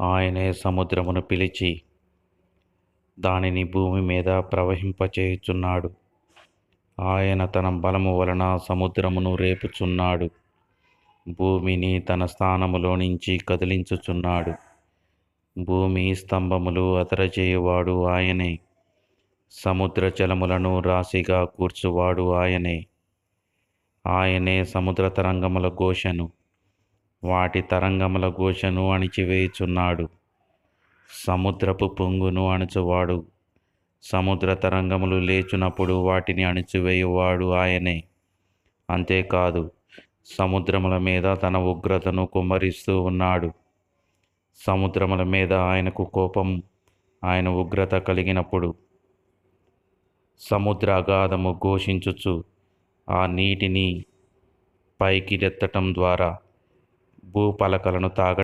ఆయనే సముద్రమును పిలిచి దానిని భూమి మీద ప్రవహింపచేయుచున్నాడు. ఆయన తన బలము వలన సముద్రమును రేపుచున్నాడు. భూమిని తన స్థానములో నుంచి కదిలించుచున్నాడు. భూమి స్తంభములు అతరచేయువాడు ఆయనే. సముద్ర జలములను రాశిగా కూర్చువాడు ఆయనే. ఆయనే సముద్ర తరంగముల ఘోషను. వాటి తరంగముల ఘోషను అణిచివేయుచున్నాడు. సముద్రపు పొంగును అణుచువాడు. సముద్ర తరంగములు లేచునప్పుడు వాటిని అణిచివేయువాడు ఆయనే. అంతేకాదు సముద్రముల మీద తన ఉగ్రతను కుమ్మరిస్తూ ఉన్నాడు. సముద్రముల మీద ఆయనకు కోపం ఆయన ఉగ్రత కలిగినప్పుడు. సముద్ర అగాధము ఘోషించుచు ఆ నీటిని పైకి రెత్తటం ద్వారా భూపలకలను తాగ